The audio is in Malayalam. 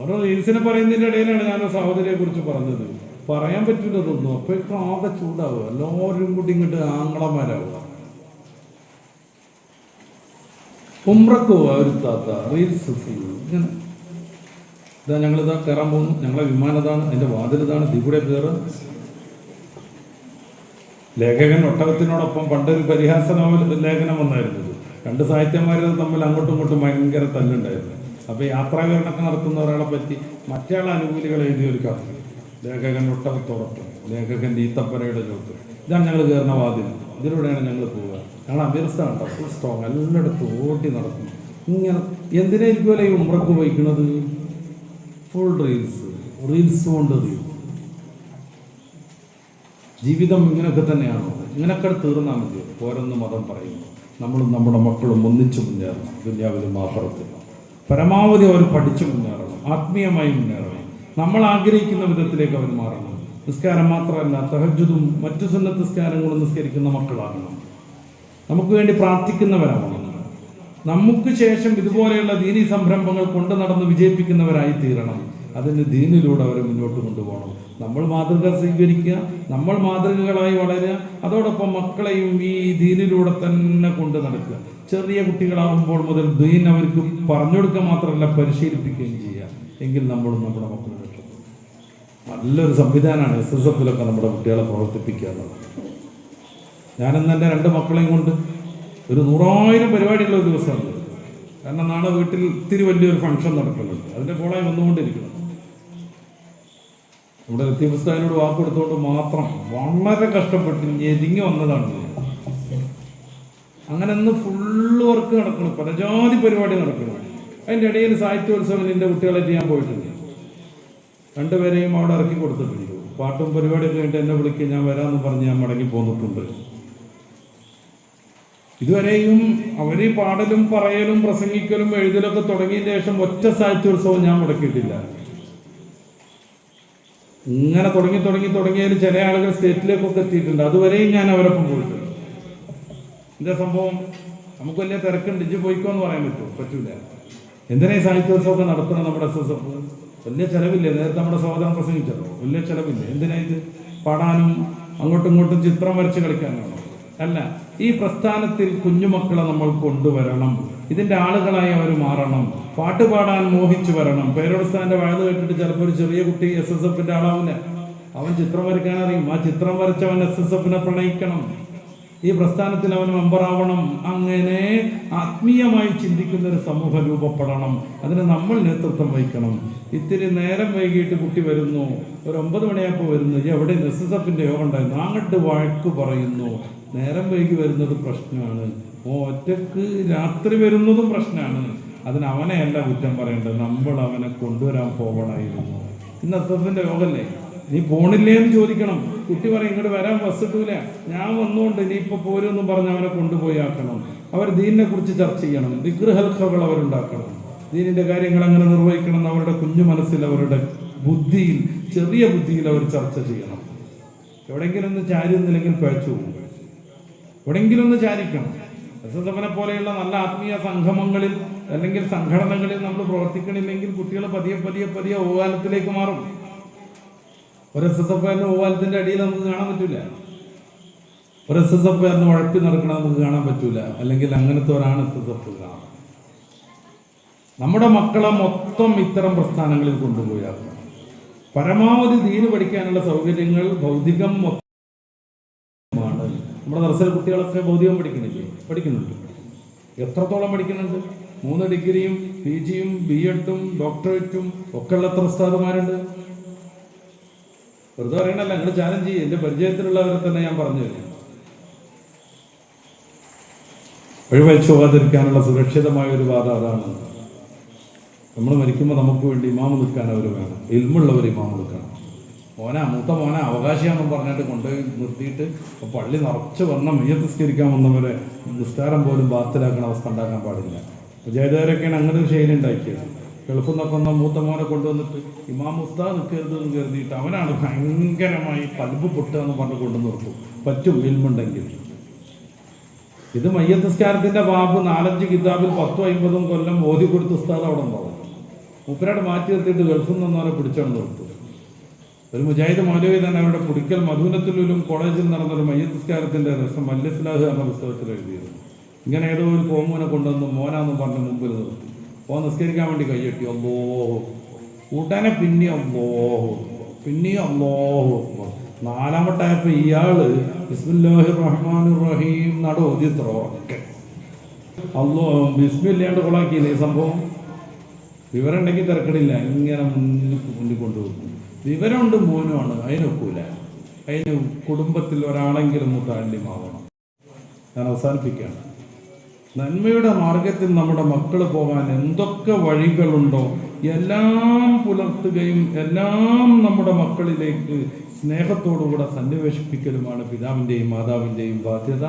ഓരോ റീൽസിനെ പറയുന്നതിന്റെ ഇടയിലാണ് ഞാൻ സഹോദരിയെ കുറിച്ച് പറഞ്ഞത്. പറയാൻ പറ്റില്ലതൊന്നും അപ്പോഴേക്കും ആകെ ചൂടാവുക. എല്ലാവരും കൂടി ഇങ്ങോട്ട് ആങ്ങളമാരാവുക. ഉമ്രക്ക് പോവുക റീൽസ് ഇങ്ങനെ. ഇതാ ഞങ്ങളിതാ കയറാൻ പോകുന്നു. ഞങ്ങളെ വിമാനതാണ് അതിന്റെ വാതിലിതാണ് ഇതിൽ കൂടെ കയറുക. ലേഖകൻ ഒട്ടകത്തിനോടൊപ്പം പണ്ടൊരു പരിഹാസ നോവൽ ലേഖനം വന്നായിരുന്നത് രണ്ട് സാഹിത്യന്മാർ തമ്മിൽ അങ്ങോട്ടും ഇങ്ങോട്ടും ഭയങ്കര തല്ലുണ്ടായിരുന്നു. അപ്പൊ യാത്രാവിവരണമൊക്കെ നടത്തുന്ന ഒരാളെ പറ്റി മറ്റേ അനുകൂലികൾ എഴുതിയ ഒരു കഥ. ലേഖകൻ ഒട്ടകത്തോടൊപ്പം ലേഖകൻ ഈത്തപ്പനയുടെ ചോട്ട്. ഇതാണ് ഞങ്ങൾ കയറുന്ന വാതിൽ. ഇതിലൂടെയാണ് ഞങ്ങൾ പോവുക. ഞങ്ങൾ അമീർസ്ഥാണ് ഫുൾ സ്ട്രോങ് എല്ലായിടത്തും ഓട്ടി നടക്കുന്നു ഇങ്ങനെ എന്തിനായിരിക്കുമല്ലോ ഈ ഉമ്രക്ക് വഹിക്കുന്നത് ഫുൾ റീൽസ് റീൽസ് കൊണ്ട് റീൽസ് ജീവിതം ഇങ്ങനെയൊക്കെ തന്നെയാണോ? ഇങ്ങനെയൊക്കെ തീർന്നാൽ മതി ഓരോന്ന് മതം പറയുന്നു. നമ്മളും നമ്മുടെ മക്കളും ഒന്നിച്ചു മുന്നേറണം ദുന്യാവിലും ആഹ്റത്തിലും. പരമാവധി അവർ പഠിച്ചു മുന്നേറണം ആത്മീയമായി മുന്നേറണം. നമ്മൾ ആഗ്രഹിക്കുന്ന വിധത്തിലേക്ക് അവർ മാറണം. നിസ്കാരം മാത്രമല്ല തഹജുദും മറ്റു സുന്നത്ത് നിസ്കാരങ്ങളും നിസ്കരിക്കുന്ന മക്കളാകണം. നമുക്ക് വേണ്ടി പ്രാർത്ഥിക്കുന്നവരാവണം. നമുക്ക് ശേഷം ഇതുപോലെയുള്ള ദീനി സംരംഭങ്ങൾ കൊണ്ടു നടന്ന് വിജയിപ്പിക്കുന്നവരായി തീരണം. അതിന് ദീനിലൂടെ അവരെ മുന്നോട്ട് കൊണ്ടുപോകണം. നമ്മൾ മാതൃക സ്വീകരിക്കുക നമ്മൾ മാതൃകകളായി വളരുക അതോടൊപ്പം മക്കളെയും ഈ ദീനിലൂടെ തന്നെ കൊണ്ട് നടക്കുക. ചെറിയ കുട്ടികളാകുമ്പോൾ മുതൽ ദീൻ അവർക്ക് പറഞ്ഞു കൊടുക്കുക മാത്രമല്ല പരിശീലിപ്പിക്കുകയും ചെയ്യുക. എങ്കിൽ നമ്മളും നമ്മുടെ മക്കൾ നല്ലൊരു സംവിധാനമാണ് എസ് എസ് എഫിലൊക്കെ നമ്മുടെ കുട്ടികളെ പ്രവർത്തിപ്പിക്കുക ഞാനെന്ന് എന്റെ രണ്ട് മക്കളെയും കൊണ്ട് ഒരു നൂറായിരം പരിപാടിയുള്ള ദിവസമുണ്ട്. കാരണം നാളെ വീട്ടിൽ ഇത്തിരി വലിയൊരു ഫംഗ്ഷൻ നടക്കുന്നുണ്ട്. അതിന്റെ കോളായി വന്നുകൊണ്ടിരിക്കണം. നമ്മുടെ വ്യത്യസ്തനോട് വാക്ക് മാത്രം വളരെ കഷ്ടപ്പെട്ട് ഞെരിങ്ങി വന്നതാണ്. അങ്ങനെ ഒന്ന് ഫുള്ള് വർക്ക് നടക്കണം. പലജാതി പരിപാടി നടക്കണം. അതിന്റെ ഇടയിൽ സാഹിത്യോത്സവം എന്റെ കുട്ടികളെ ഞാൻ പോയിട്ടുണ്ട്. രണ്ടുപേരെയും അവിടെ ഇറക്കി കൊടുത്തിട്ടുണ്ട്. പാട്ടും പരിപാടിയൊക്കെ കഴിഞ്ഞിട്ട് എന്നെ വിളിക്കുക ഞാൻ വരാമെന്ന് പറഞ്ഞ് ഞാൻ മടങ്ങി പോന്നിട്ടുണ്ട്. ഇതുവരെയും അവർ പാടലും പറയലും പ്രസംഗിക്കലും എഴുതലൊക്കെ തുടങ്ങിയ ശേഷം ഒറ്റ സാഹിത്യോത്സവം ഞാൻ മുടക്കിയിട്ടില്ല. ഇങ്ങനെ തുടങ്ങി തുടങ്ങി തുടങ്ങിയതിൽ ചില ആളുകൾ സ്റ്റേറ്റിലേക്കൊക്കെ എത്തിയിട്ടുണ്ട്. അതുവരെയും ഞാൻ അവരൊപ്പം പോയിട്ടുണ്ട് എന്താ സംഭവം? നമുക്ക് വലിയ തിരക്കുണ്ട്. ഇജ്ജ് പോയിക്കോ എന്ന് പറയാൻ പറ്റുമോ? പറ്റൂല. എന്തിനാ ഈ സാഹിത്യോത്സവമൊക്കെ നടത്തണം നമ്മുടെ എസ് എസ് എഫ് വലിയ ചെലവില്ലേ? നേരത്തെ നമ്മുടെ സഹോദരൻ പ്രസംഗിച്ചല്ലോ. വലിയ ചെലവില്ലേ? എന്തിനാ ഇത്? പാടാനും അങ്ങോട്ടും ഇങ്ങോട്ടും ചിത്രം വരച്ച് കളിക്കാനാണോ? അല്ല ഈ പ്രസ്ഥാനത്തിൽ കുഞ്ഞുമക്കളെ നമ്മൾ കൊണ്ടുവരണം. ഇതിന്റെ ആളുകളായി അവർ മാറണം. പാട്ട് പാടാൻ മോഹിച്ചു വരണം. പേരോടസ്ഥാന്റെ വഴുത് കേട്ടിട്ട് ചിലപ്പോൾ ഒരു ചെറിയ കുട്ടി എസ് എസ് എഫിന്റെ ആളാവില്ല അവൻ ചിത്രം വരയ്ക്കാൻ അറിയും. ആ ചിത്രം വരച്ചവൻ എസ് എസ് എഫിനെ പ്രണയിക്കണം. ഈ പ്രസ്ഥാനത്തിൽ അവൻ മെമ്പറാവണം അങ്ങനെ ആത്മീയമായി ചിന്തിക്കുന്ന ഒരു സമൂഹം രൂപപ്പെടണം. അതിന് നമ്മൾ നേതൃത്വം വഹിക്കണം. ഇത്തിരി നേരം വൈകിട്ട് കുട്ടി വരുന്നു. ഒരു ഒമ്പത് മണിയാകുമ്പോൾ വരുന്നു. "ഇയ്യ് എവിടെ എസ് എസ് എഫിന്റെ യോഗം ഉണ്ടായിരുന്നു. അങ്ങോട്ട് വഴക്ക് പറയുന്നു. നേരം വൈകി വരുന്നത് പ്രശ്നമാണ്. ഓ ഒറ്റയ്ക്ക് രാത്രി വരുന്നതും പ്രശ്നമാണ്. അതിന് എന്താ കുറ്റം പറയേണ്ടത്? നമ്മൾ അവനെ കൊണ്ടുവരാൻ പോകണമായിരുന്നു ഇന്ന് എസ് യോഗമല്ലേ നീ പോണില്ലേ എന്ന് ചോദിക്കണം. കുട്ടി പറയും ഇങ്ങോട്ട് വരാൻ ബസ് കിട്ടൂല ഞാൻ വന്നുകൊണ്ട് ഇനിയിപ്പോ പോരുമെന്നും പറഞ്ഞ് അവനെ കൊണ്ടുപോയി ആക്കണം. അവർ ദീനിനെ കുറിച്ച് ചർച്ച ചെയ്യണം. വിഗ്രഹൽക്കകൾ അവരുണ്ടാക്കണം. ദീനിന്റെ കാര്യങ്ങൾ അങ്ങനെ നിർവഹിക്കണം എന്ന് അവരുടെ കുഞ്ഞു മനസ്സിൽ അവരുടെ ബുദ്ധിയിൽ ചെറിയ ബുദ്ധിയിൽ അവർ ചർച്ച ചെയ്യണം. എവിടെയെങ്കിലും ഒന്ന് ചാരി നിന്നില്ലെങ്കിൽ പഴച്ചു പോകും. എവിടെയെങ്കിലും ഒന്ന് ചാരിക്കണം. എസ് പോലെയുള്ള നല്ല ആത്മീയ സംഗമങ്ങളിൽ അല്ലെങ്കിൽ സംഘടനകളിൽ നമ്മൾ പ്രവർത്തിക്കണില്ലെങ്കിൽ കുട്ടികൾ പതിയെ പതിയെ പതിയെ ഓവാലത്തിലേക്ക് മാറും. ഒരു എസ് എസ് എഫ് ഓവാലത്തിന്റെ അടിയിൽ നമുക്ക് കാണാൻ പറ്റൂല. ഒരു എസ് എസ് എഫ് ഉഴപ്പി നടക്കണം നമുക്ക് കാണാൻ പറ്റൂല. അല്ലെങ്കിൽ അങ്ങനത്തെ ഒരാണ് എസ് എസ് എഫ് കാണാം നമ്മുടെ മക്കളെ മൊത്തം ഇത്തരം പ്രസ്ഥാനങ്ങളിൽ കൊണ്ടുപോയി പരമാവധി ദീന് പഠിക്കാനുള്ള സൗകര്യങ്ങൾ ഭൗതികം നമ്മുടെ നഴ്സറി കുട്ടികളൊക്കെ ഭൗതികം പഠിക്കുന്നില്ലേ? പഠിക്കുന്നുണ്ട്. എത്രത്തോളം പഠിക്കുന്നുണ്ട്? മൂന്ന് ഡിഗ്രിയും പി ജിയും ബി എഡും ഡോക്ടറേറ്റും ഒക്കെ ഉള്ള എത്ര ഉസ്താദുമാരുണ്ട്? വെറുതെ പറയണല്ല നിങ്ങൾ ചാലഞ്ച് ചെയ്യും. എന്റെ പരിചയത്തിലുള്ളവരെ തന്നെ ഞാൻ പറഞ്ഞു തരും. ഒഴിവഴിച്ചു പോകാതിരിക്കാനുള്ള സുരക്ഷിതമായ ഒരു വാദം അതാണ്. നമ്മൾ മരിക്കുമ്പോൾ നമുക്ക് വേണ്ടി ഇമാമ് നിൽക്കാൻ അവർ വേണം. ഇൽമുള്ളവർ ഇമാമ് നിൽക്കണം. മോനെ മൂത്ത മോനെ അവകാശിയാണെന്ന് പറഞ്ഞിട്ട് കൊണ്ടുപോയി നിർത്തിയിട്ട് പള്ളി നിറച്ച് വന്ന മെയ്യത്തിസ്കരിക്കാൻ വന്നവരെ നിസ്കാരം പോലും ബാത്തിലാക്കണ അവസ്ഥ ഉണ്ടാക്കാൻ പാടില്ല. ജയദേവരൊക്കെയാണ് അങ്ങനെ ഒരു ശൈലി ഉണ്ടാക്കിയത്. ഗൾഫിൽ നിന്നൊക്കെ വന്ന മൂത്ത മോനെ കൊണ്ടുവന്നിട്ട് ഇമാം മുസ്താ നിൽക്കരുത് എന്ന് കരുതിയിട്ട് അവനാണ് ഭയങ്കരമായി പൽബ് പൊട്ടുക എന്ന് പറഞ്ഞ് കൊണ്ടു നിർത്തും. പറ്റും ഇൽമുണ്ടെങ്കിൽ ഇത് മയ്യത്തസ്കാരത്തിന്റെ ബാബ് നാലഞ്ച് കിതാബിൽ പത്തും അമ്പതും കൊല്ലം ഓതി കൊടുത്ത് ഉസ്താദ് അവിടെ ഉണ്ടാവും. മൂപ്പരാട് മാറ്റി നിർത്തിയിട്ട് ഗൾഫിൽ നിന്നവരെ പിടിച്ചോണ്ട് നിർത്തും. ഒരു മുജാഹിദ് മൗലവി തന്നെ അവരുടെ പുടിക്കൽ മധുനത്തിലും കോളേജിൽ നടന്നൊരു മയ്യസ്കാരത്തിന്റെ രസം മല്യസ്ലാഹ് എന്ന പുസ്തകത്തിൽ എഴുതിയിരുന്നു. ഇങ്ങനെ ഏതോ ഒരു കോമൂനെ കൊണ്ടുവന്ന് മോനാന്ന് പറഞ്ഞ് മുമ്പിൽ നിർത്തി. ഓ നിസ്കരിക്കാൻ വേണ്ടി കൈയ്യട്ടി അല്ലോ ഉടനെ പിന്നെ അല്ലോ പിന്നെ അല്ലോ നാലാമട്ടായപ്പോ ഇയാൾ ബിസ്മില്ലാഹി റഹ്മാൻ റഹീം നട ഉറക്കെ അല്ലോ ബിസ്മില്ലാണ്ട് കൊളാക്കിയില്ലേ ഈ സംഭവം? വിവരം ഉണ്ടെങ്കിൽ തിരക്കടില്ല. ഇങ്ങനെ മുന്നിൽ മുന്നിൽ കൊണ്ടുപോകും വിവരമുണ്ട് മോനുമാണ് അതിനൊക്കൂല അതിന് കുടുംബത്തിൽ ഒരാളെങ്കിലും മുത്താലിമാവണം ഞാൻ അവസാനിപ്പിക്കുകയാണ് നന്മയുടെ മാർഗത്തിൽ നമ്മുടെ മക്കൾ പോകാൻ എന്തൊക്കെ വഴികളുണ്ടോ എല്ലാം പുലർത്തുകയും എല്ലാം നമ്മുടെ മക്കളിലേക്ക് സ്നേഹത്തോടുകൂടെ സന്നിവേശിപ്പിക്കലുമാണ് പിതാവിന്റെയും മാതാവിന്റെയും ബാധ്യത.